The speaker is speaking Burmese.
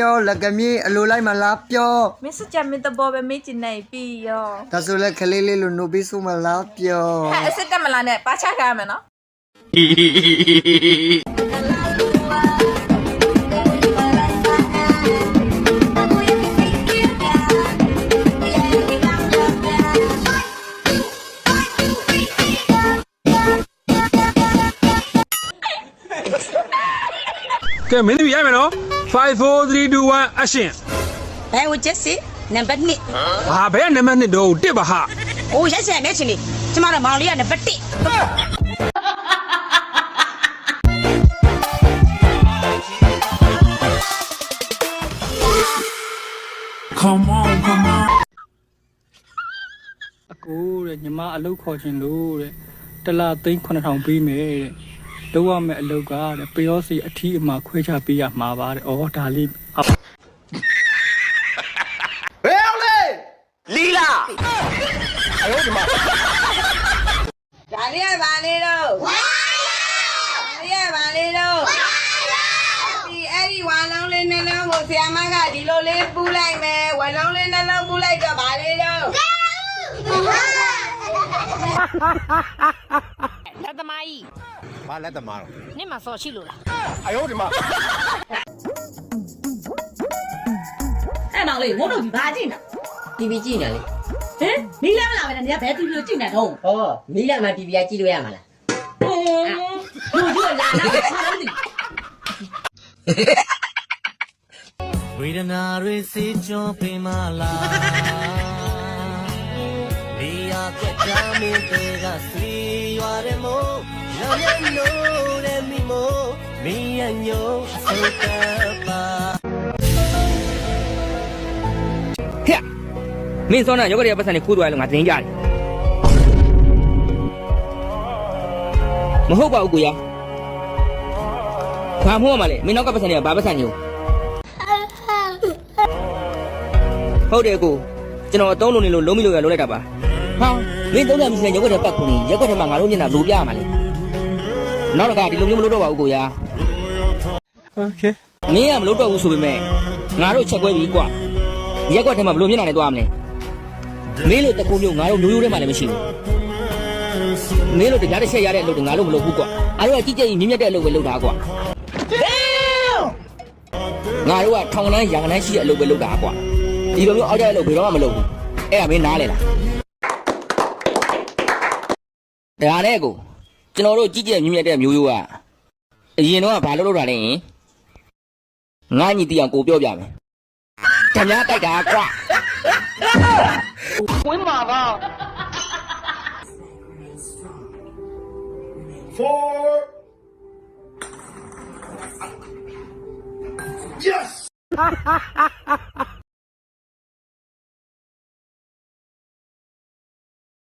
ရောလက်ကမြေအလိုလိုက်မလားပြောမင်းစကြမင်းတဘောပဲမေးချင်နေပြီရောဒါဆိုလက်ကလေးလေးလို့နိုဘီဆူမလားပြောဟဲ့အစ်စ်တက်မလားနဲ့ပါချကားမယ်နော်ကဲမင်းသမီးရမယ်နော် 5 4 3 2 1 action ဘယ်ကိုချက်စီနံပါတ်1ဟာဘယ်ကနံပါတ်1တော့တစ်ပါဟာဟိုရက်ဆက်နဲ့ချင်းလေးကျမတို့မောင်လေးကနံပါတ်1အကိုတဲ့ညီမအလုပ်ခေါ်ခြင်းလို့တဲ့တလားသိန်း9000ပေးမယ်တဲ့ လုပ်ရမယ့်အလုပ်ကတဲ့ပယောစီအထီးအမှာခွဲခြားပေးရမှာပါတဲ့ဩဒါလေးအဒါလေးကဘာလေးတော့ဝါလေးကဘာလေးတော့ဒီအဲ့ဒီဝါလုံးလေးနှလုံးကိုဆရာမကဒီလိုလေးပူးလိုက်မယ်ဝါလုံးလေးနှလုံးပူးလိုက်တော့ဘာလေးတော့ လက်သမားကြီးဘာလက်သမားတော့နေ့မှာဆော်ရှိလို့လားအယောဒီမှာအဲ့မောင်လေးငုံတို့ဒီဘာကြည့်နေတီဗီကြည့်နေလေဟမ်မီးလာမလာပဲနဲ့နေကဘယ်တီဗီကိုကြည့်နေတော့ဟောမီးလာမှတီဗီကကြည့်လို့ရမှာလားဟိုလူတို့လာလာချားလို့ဝေဒနာတွေစေကြောပေးမလားဒီယာကွက်ကြမင်းတွေကစီ ရွာတဲ့မို့ရောက်ရလို့တဲ့မိမို့မင်းရညို့အစိုးကပါဟဲ့မင်းစောနာယောဂရဲ့ပတ်စံနေခိုးသွားလို့ငါတင်းကြတယ်မဟုတ်ပါဘူးကိုရဘာမို့မလဲမင်းနောက်ကပတ်စံနေကဘာပတ်စံညို့ဟုတ်တယ်ကိုကျွန်တော်အတုံးလုံးနေလို့လုံးမိလို့ရလုံးလိုက်တာပါ ဟာမင်းသုံးတယ်မရှိတဲ့ယောဂတဲ့ပတ်ခုန်ရက်ွက်ထဲမှာငါတို့မျက်နှာလိုပြရမှာလေနောက်တော့ကဒီလိုမျိုးမလုပ်တော့ပါဘူးကိုရ โอเค မင်းကမလုပ်တော့ဘူးဆိုပေမဲ့ငါတို့ချက်ကွဲပြီကွာရက်ကွက်ထဲမှာဘယ်လိုမျက်နှာနဲ့သွားမလဲမင်းလို့တကူမျိုးငါတို့မျိုးရိုးထဲမှာလည်းမရှိဘူးမင်းလို့တရားတစ်ချက်ရတဲ့အလုပ်တွေငါတို့မလုပ်ဘူးကွာအားတို့ကကြည့်ကြရင်မြင့်မြတ်တဲ့အလုပ်ပဲလုပ်တာကွာငါတို့ကထောင်လန်းရာခဏန်းရှိတဲ့အလုပ်ပဲလုပ်တာကွာဒီလိုမျိုးအောက်ကျတဲ့အလုပ်ဘယ်တော့မှမလုပ်ဘူးအဲ့ဒါမင်းနားလေလား ဒါနဲ့ကိုကျွန်တော်တို့ကြည့်ကြမြင့်မြတ်တဲ့မျိုးရိုးကအရင်တော့ကဘာလုပ်လို့တာလဲယင်ငါညီတီအောင်ကိုပြောပြမယ်။ဓမြတိုက်တာကွာဝင်းမှာက four yes